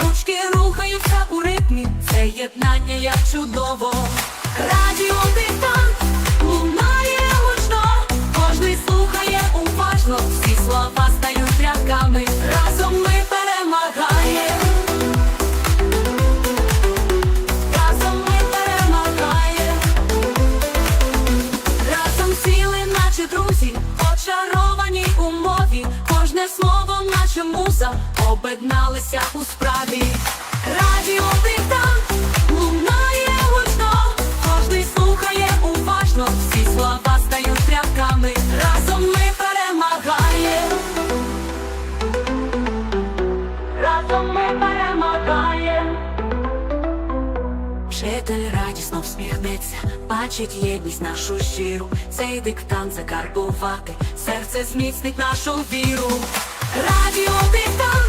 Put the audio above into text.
ручки рухаються у ритмі, це єднання як чудово. Радіо диктант лунає гучно, кожний слухає уважно, всі слова стають рядками разом ми. Слово, наче муза, об'єдналися у справі. Радіо диктант лунає гучно, кожний слухає уважно, всі слова стають рядками, разом ми перемагаємо. Разом ми перемагаємо. Вчитель радісно всміхнеться, бачить єдність нашу щиру, цей диктант закарбувати, серце зміцнить нашу віру. Радіо диктант